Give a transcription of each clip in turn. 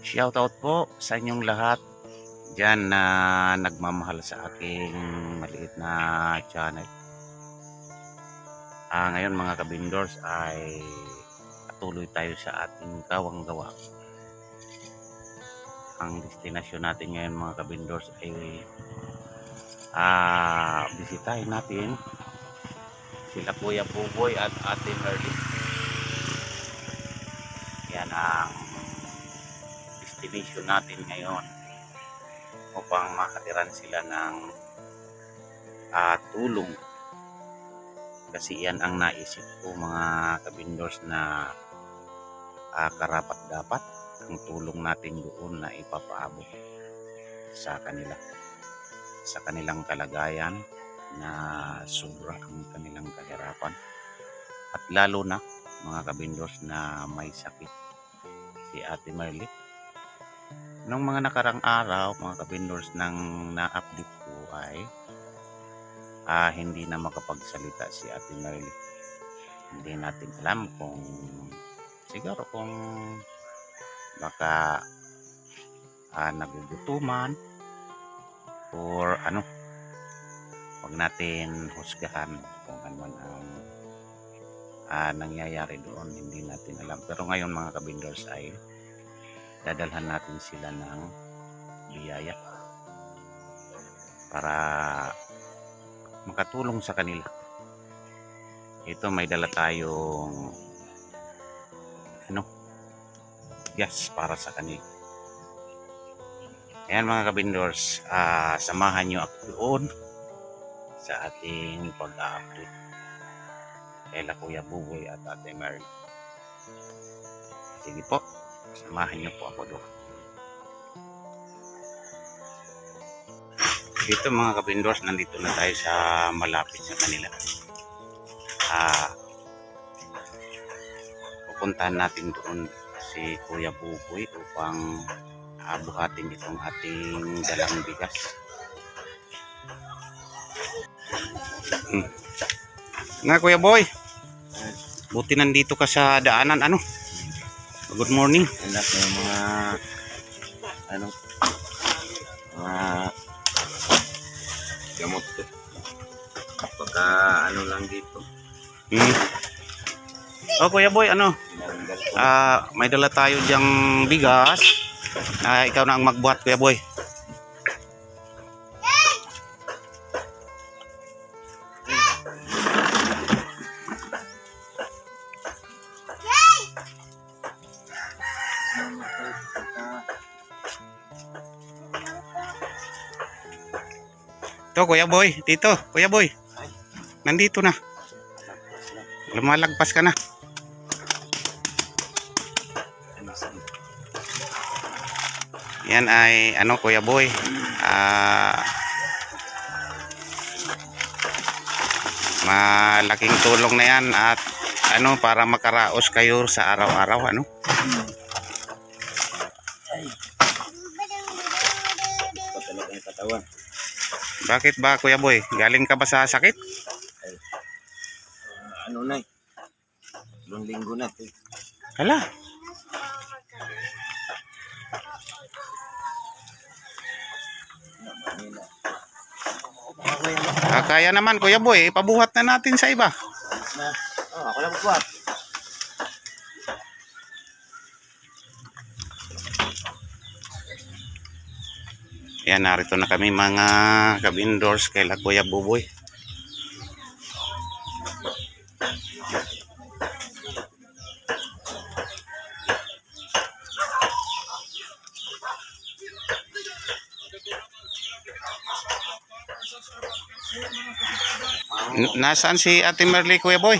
Shoutout po sa inyong lahat dyan na nagmamahal sa aking maliit na channel. Ah, ngayon mga kabindors ay patuloy tayo sa ating gawang gawa. Ang destinasyon natin ngayon mga kabindors ay ah, bisitahin natin sila Kuya Buboy at Ate Merly. Yan ang destination natin ngayon upang makatiran sila ng ah, tulong. Kasi yan ang naisip ko mga kabindors na ah, karapat dapat ang tulong natin doon na ipapaabot sa kanila. Sa kanilang kalagayan na sobra ang kanilang kahirapan. At lalo na mga kabindors na may sakit. Si Ate Merly Nung mga nakarang araw, mga kabindors, nang na-update ko ay ah, hindi na makapagsalita si Ate Merly. Hindi natin alam kung siguro kung baka ah, nagugutuman or ano. Huwag natin husgahan kung ano man ang ah, nangyayari doon. Hindi natin alam. Pero ngayon mga kabindors ay dadalhan natin sila ng biyaya para makatulong sa kanila. Ito may dala tayong ano gas para sa kanila. Ayan mga kabindors, ah, samahan nyo ako doon sa ating pag-update kay Kuya Buboy at Ate Mary. Sige po, samahan niyo po ako doon. Dito mga kabindors, nandito na tayo sa malapit sa kanila. Ah, pupuntahan natin doon si Kuya Buboy upang ah, buhatin itong ating dalang bigas. Hmm. Nga Kuya Boy, buti nandito ka sa daanan ano? Good morning. anak ng mga ano mga gamot ko pagka ano lang dito Hmm. Oh, Kuya Boy, ano? Ah, may dala tayo diyang bigas. Ah, ikaw na ang magbuhat, Kuya Boy. Ito, Kuya Boy. Dito, Kuya Boy. Nandito na. Lumalagpas ka na. Yan ay ano Kuya Boy. Ah malaking tulong na yan at ano para makaraos kayo sa araw-araw ano. Bakit ba Kuya Boy? Galing ka ba sa sakit? Ah, ano na eh Dalawang linggo na eh. Hala. Ah, kaya naman Kuya Boy, ipabuhat na natin sa iba. Oh, ako lang magbuhat Yan, narito na kami mga kabindors kay La Kuya Buboy. N- Nasaan si Ate Merly Kuya Boy?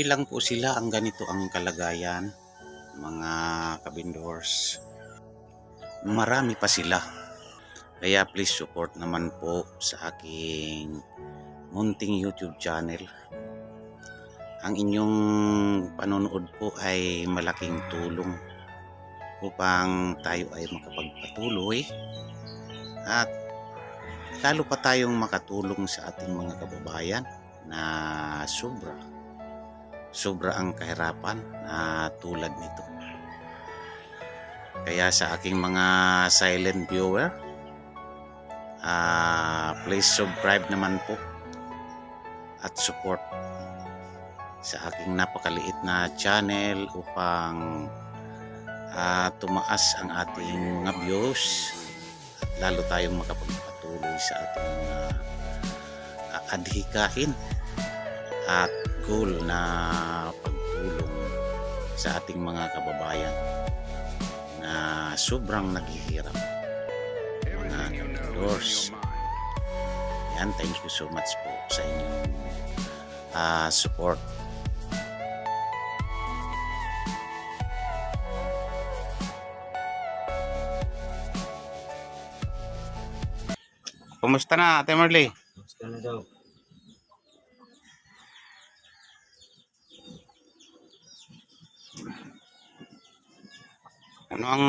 Hindi lang po sila ang ganito ang kalagayan, mga kabindors. Marami pa sila. Kaya please support naman po sa aking munting YouTube channel. Ang inyong panonood po ay malaking tulong upang tayo ay makapagpatuloy at lalo pa tayong makatulong sa ating mga kababayan na sobra sobra ang kahirapan na tulad nito. Kaya sa aking mga silent viewer, ah please subscribe naman po at support sa aking napakaliit na channel upang ah, tumaas ang ating mga views at lalo tayong makapagpatuloy sa ating mga ah, adhikain at goal na pagtulong sa ating mga kababayan na sobrang naghihirap mga vendors. Yan, thank you so much po sa inyong ah, support. Kumusta na, Ate Marley? Gusto na daw. Ano ang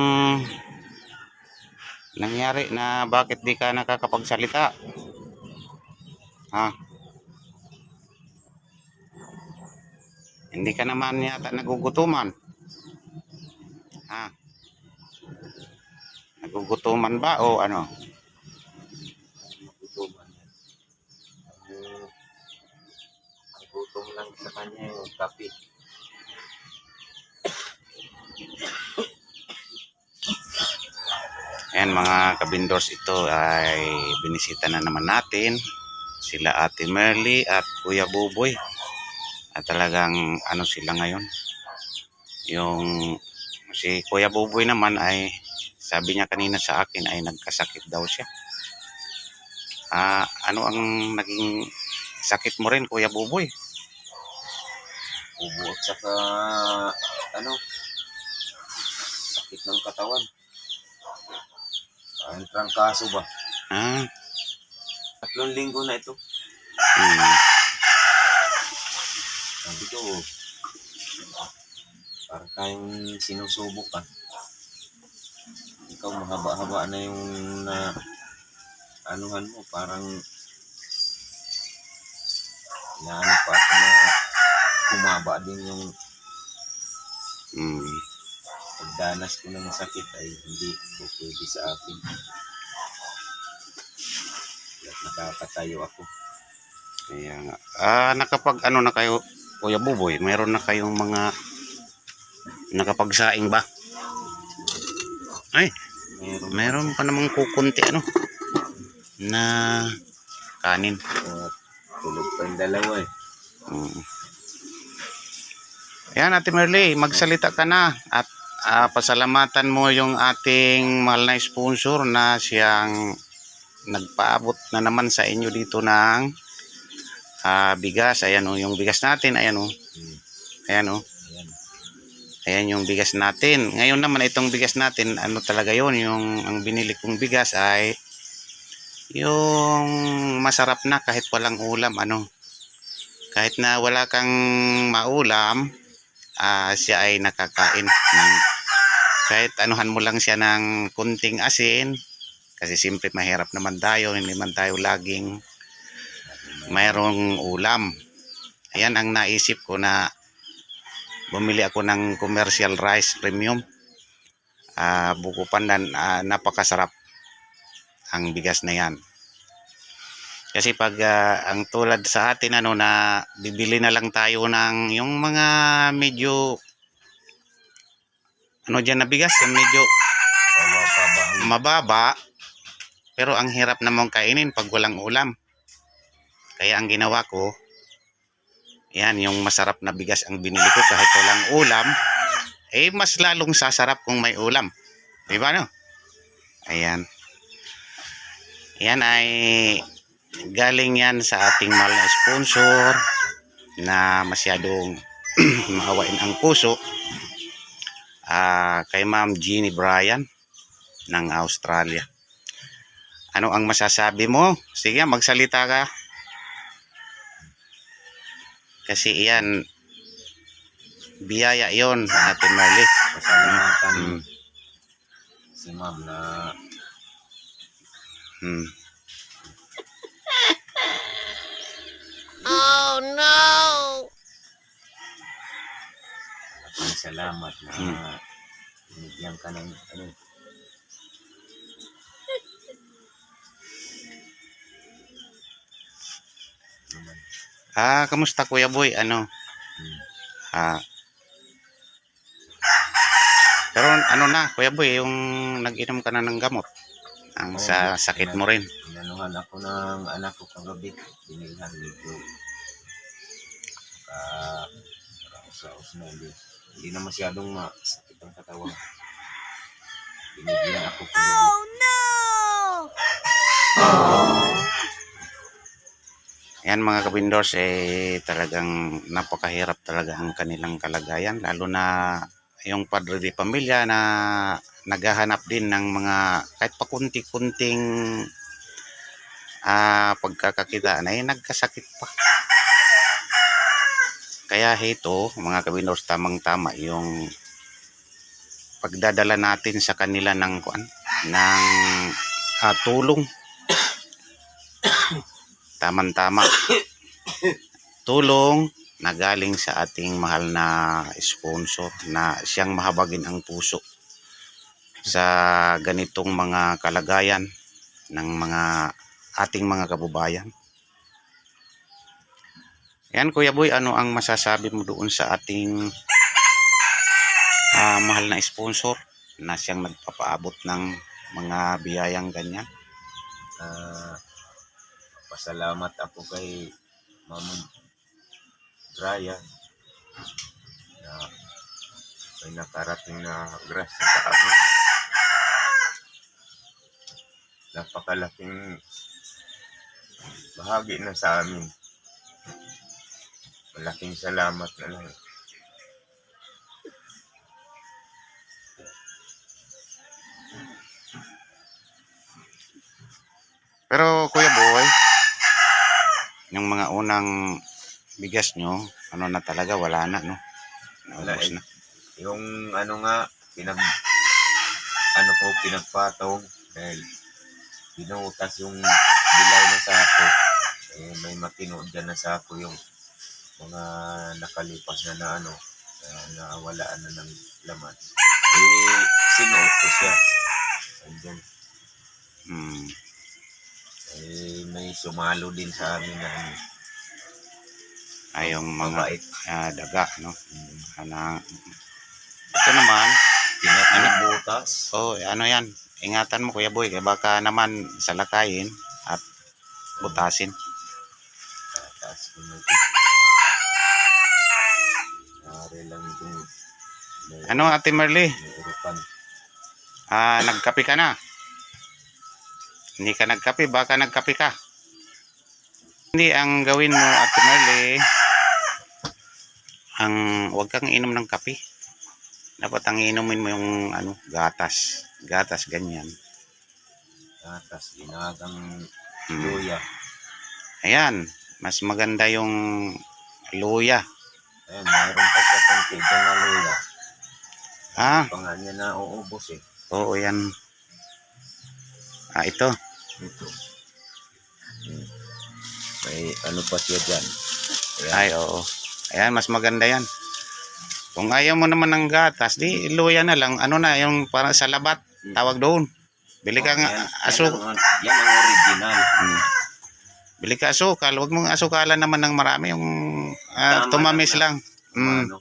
nangyari na bakit di ka nakakapagsalita? Ha? Hindi ka naman yata nagugutuman. Ha? Nagugutuman ba o ano? Nagutuman yan. Ang nagutom lang sa kanya yung kape. Ayan mga kabindors ito ay binisita na naman natin. Sila Ate Merly at Kuya Buboy. At talagang ano sila ngayon? Yung si Kuya Buboy naman ay sabi niya kanina sa akin ay nagkasakit daw siya. Ah ano ang naging sakit mo rin Kuya Buboy? Ubo at saka ano? Sakit ng katawan. Ang trangkaso ba? ah Tatlong linggo na ito. hmm, Sabi ko, parang tayong sinusubok ka. Ikaw mahaba-haba na yung na anuhan mo, parang inaano pa na humaba din yung hmm. Pagdanas ko ng sakit ay hindi po pwede sa akin. At nakakatayo ako. Kaya nga. Ah, nakapag ano na kayo, Kuya Buboy, meron na kayong mga nakapagsaing ba? Ay, Meron meron pa namang kukunti ano na kanin. uh, tulog pa yung dalawa eh. Mm. Ayan, Ate Merly, magsalita ka na at ah, pasalamatan mo yung ating mahal na sponsor na siyang nagpaabot na naman sa inyo dito ng ah, bigas. Ayan o, yung bigas natin. Ayan o. Ayan o. Ayan. Yung bigas natin. Ngayon naman itong bigas natin, ano talaga yon Yung ang binili kong bigas ay yung masarap na kahit walang ulam. Ano? Kahit na wala kang maulam, ah, siya ay nakakain ng kahit anuhan mo lang siya ng kunting asin kasi siyempre mahirap naman tayo hindi man tayo laging mayroong ulam. Ayan ang naisip ko na bumili ako ng commercial rice premium. Ah buko pandan ah, napakasarap ang bigas na yan. Kasi pag ah, ang tulad sa atin ano na bibili na lang tayo ng yung mga medyo ano dyan na bigas yung medyo mababa. Pero ang hirap namang kainin pag walang ulam. Kaya ang ginawa ko yan yung masarap na bigas ang binili ko kahit walang ulam eh mas lalong sasarap kung may ulam. Di ba no? Ayan. Yan ay galing yan sa ating mahal na sponsor na masyadong maawain ang puso ah kay Ma'am Jeannie Bryan ng Australia. Ano ang masasabi mo? Sige, magsalita ka. Kasi iyan, biyaya yon Ate Marley. pasalamatan. Mm. si ma'am na Hmm. Maraming salamat na Hmm. binigyan ka ng ano. Ah, kamusta Kuya Boy? Ano? Hmm. Ah. Pero ano na, Kuya Boy, yung nag-inom ka na ng gamot. Ang Oo, sa sakit mo rin. Inanuhan ako ng anak ko kagabi. Binilhan ka raos-raos na hindi. Hindi na masyadong masakit ang katawan. Binigyan ako kagabi. Yan mga kabindors, eh talagang napakahirap talaga ang kanilang kalagayan. Lalo na yung padre de pamilya na naghahanap din ng mga kahit pa kunti-kunting ah, pagkakakita na eh, nagkasakit pa. Kaya ito, mga kabindors, tamang-tama yung pagdadala natin sa kanila ng kuan ng ah, tulong tamang-tama tulong na galing sa ating mahal na sponsor na siyang mahabagin ang puso sa ganitong mga kalagayan ng mga ating mga kababayan. Yan Kuya Boy, ano ang masasabi mo doon sa ating ah, mahal na sponsor na siyang nagpapaabot ng mga biyayang ganyan? Ah, pasalamat ako kay Ma'am Brian na may nakarating na grasya sa amin. Napakalaking bahagi na sa amin. Malaking salamat na lang. Pero Kuya Boy, yung mga unang bigas nyo, ano na talaga, wala na, no? Wala eh. na. Yung ano nga, pinag ano ko pinagpatong dahil binutas yung bilay na sako. Eh, may matinood dyan na sako yung mga nakalipas na na ano, na nawalaan na ng laman. Eh, sinuot ko siya. Andun. Hmm. Eh, may sumalo din sa amin na ano, Ay, yung mga mabait. ah, daga, no? Ana, ito naman, Pinagbutas. oh, ano yan, ingatan mo Kuya Boy, kaya baka naman salakayin at butasin. Taas ko na ito. Nari lang itong may, Ano Ate urukan. ah, nagkape ka na? Hindi ka nagkape, baka nagkape ka. Hindi, ang gawin mo Ate Merly, ang wag kang inom ng kape. Dapat ang inumin mo yung ano, gatas. Gatas ganyan. Tatas, ginagang Hmm. luya. Ayan, mas maganda yung luya. Ayan, mayroon pa siya konti dyan na luya. Ah, Pa nga niya na uubos eh. oo yan. Ah, ito. Ito. Hmm. May ano pa siya dyan. Ayan. Ay, oo. Ayan, mas maganda yan. Kung ayaw mo naman ng gatas, di luya na lang. Ano na, yung parang sa labat, tawag doon. Bili ka Oh, nga yan, aso. Yan ang, yan ang original. Hmm. Bili ka asukal. Huwag mong asukalan naman ng marami. Yung ah, Tama tumamis lang lang. Mm. Ano,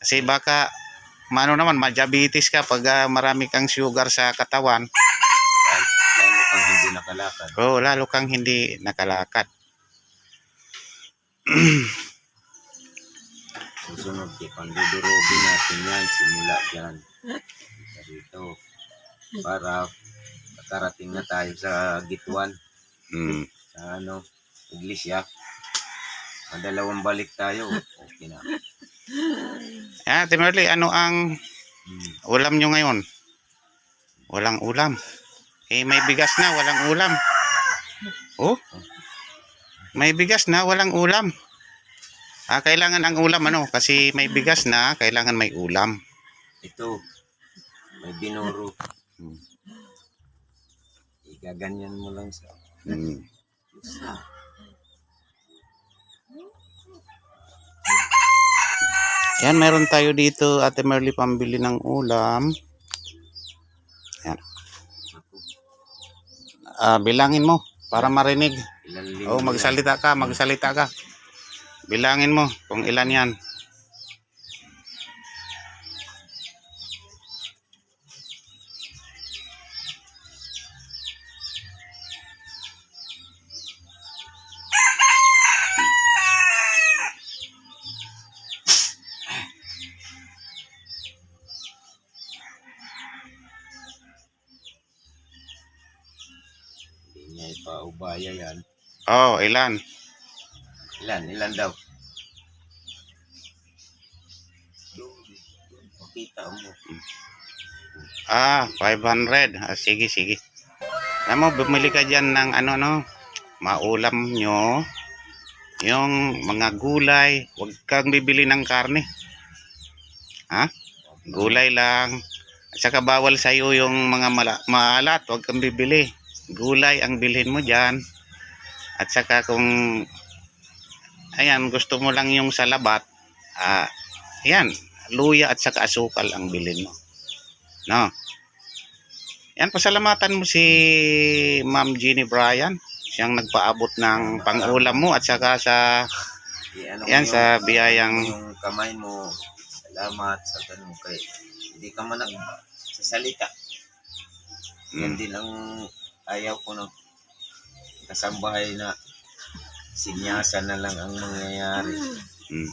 Kasi baka, mano naman, ma-diabetes ka pag ah, marami kang sugar sa katawan. lalo, lalo kang hindi nakalakad. Oo, lalo kang hindi nakalakad. Susunod kay pandudurugin natin yan simula dyan. Sa dito. Para makarating na tayo sa gituan. Mm. Sa ano, iglesia. Madalawang balik tayo. Okay na. Ah, Timerly, ano ang Hmm. ulam nyo ngayon? Walang ulam. Eh, may bigas na, walang ulam. Oh? May bigas na, walang ulam. Ah, kailangan ang ulam, ano? Kasi may bigas na, kailangan may ulam. Ito. May binuro. Hmm. Igaganyan mo lang sa Hmm. Yan, meron tayo dito, Ate Merly, pambili ng ulam. Yan. Ah, bilangin mo para marinig. linggo Oh, magsalita ka, magsalita ka. Bilangin mo kung ilan yan. Hindi niya ipaubaya yan. Oh, ilan? Ilan? Ilan daw? Pakita mo. Ah, 500. Ah, sige, sige. Alam mo, bumili ka dyan ng ano, no? Maulam nyo. Yung mga gulay. Huwag kang bibili ng karne. Ha? Gulay lang. At saka bawal sa'yo yung mga mala- maalat. Huwag kang bibili. Gulay ang bilhin mo dyan. At saka kung ayan, gusto mo lang yung salabat, ah, ayan, luya at saka asukal ang bilhin mo. No? Yan, pasalamatan mo si Ma'am Jeannie Bryan. Siyang nagpaabot ng pangulam mo at saka sa I-ano Yan, sa biyayang- Yung kamay mo. Salamat sa ganun kay hindi ka man nagsasalita. Yan Mm. din ang ayaw ko ng kasambahay na sinyasa na lang ang mangyayari. Mm.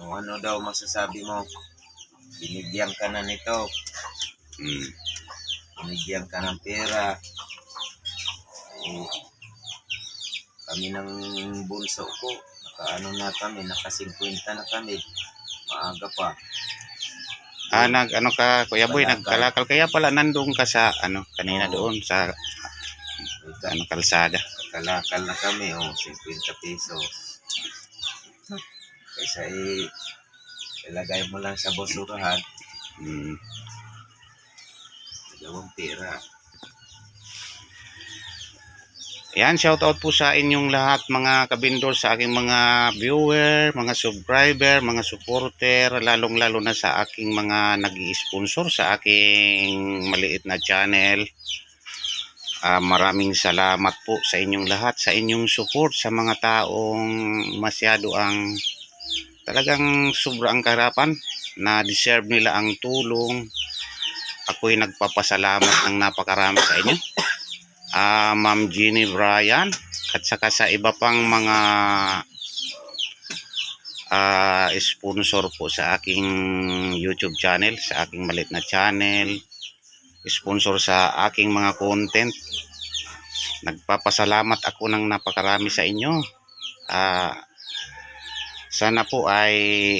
O ano daw masasabi mo? Binigyan ka na nito. Mm. Binigyan ka ng pera. Eh, kami ng bunso ko. Nakaano na kami, naka 50 na kami. Maaga pa. Ah, nag ano ka, Kuya Boy, Kalakal. nagkalakal kaya pala nandoon ka sa ano kanina Oo. doon sa ano kalsada. kalakal na kami. O, 50 pesos. Kaysa eh, ilagay mo lang sa basurahan, Mm. dalawang pera. Yan, shout out po sa inyong lahat mga kabindor, sa aking mga viewer, mga subscriber, mga supporter, lalong-lalo na sa aking mga nag sponsor sa aking maliit na channel. Ah, maraming salamat po sa inyong lahat, sa inyong support, sa mga taong masyado ang talagang sobrang kahirapan na deserve nila ang tulong. Ako'y nagpapasalamat ng napakarami sa inyo ah Ma'am Jeannie Bryan at saka sa iba pang mga ah sponsor po sa aking YouTube channel, sa aking malit na channel, sponsor sa aking mga content. Nagpapasalamat ako ng napakarami sa inyo. Ah sana po ay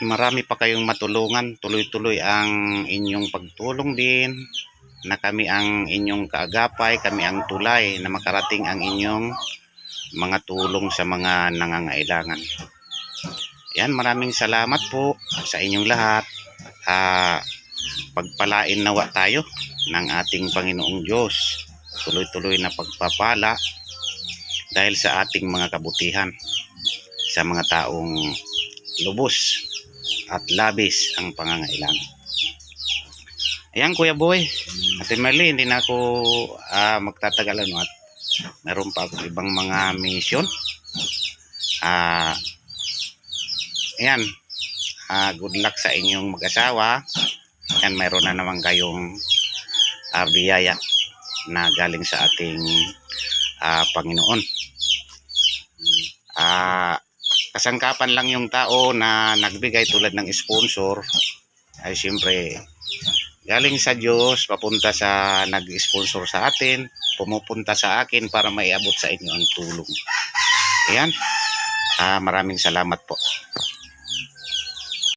marami pa kayong matulungan. Tuloy-tuloy ang inyong pagtulong din na kami ang inyong kaagapay, kami ang tulay na makarating ang inyong mga tulong sa mga nangangailangan. Yan, maraming salamat po sa inyong lahat. Ah, pagpalain nawa tayo ng ating Panginoong Diyos. Tuloy-tuloy na pagpapala dahil sa ating mga kabutihan sa mga taong lubos at labis ang pangangailangan. Ayan, Kuya Boy. Ate Merly, hindi na ako ah, magtatagal ano at meron pa akong ibang mga mission. Ah, ayan. Ah, good luck sa inyong mag-asawa. Ayan, meron na naman kayong ah, biyaya na galing sa ating ah, Panginoon. Ah, kasangkapan lang yung tao na nagbigay tulad ng sponsor ay siyempre galing sa Diyos, papunta sa nag-sponsor sa atin, pumupunta sa akin para maiabot sa inyo ang tulong. Ayan. Ah, maraming salamat po.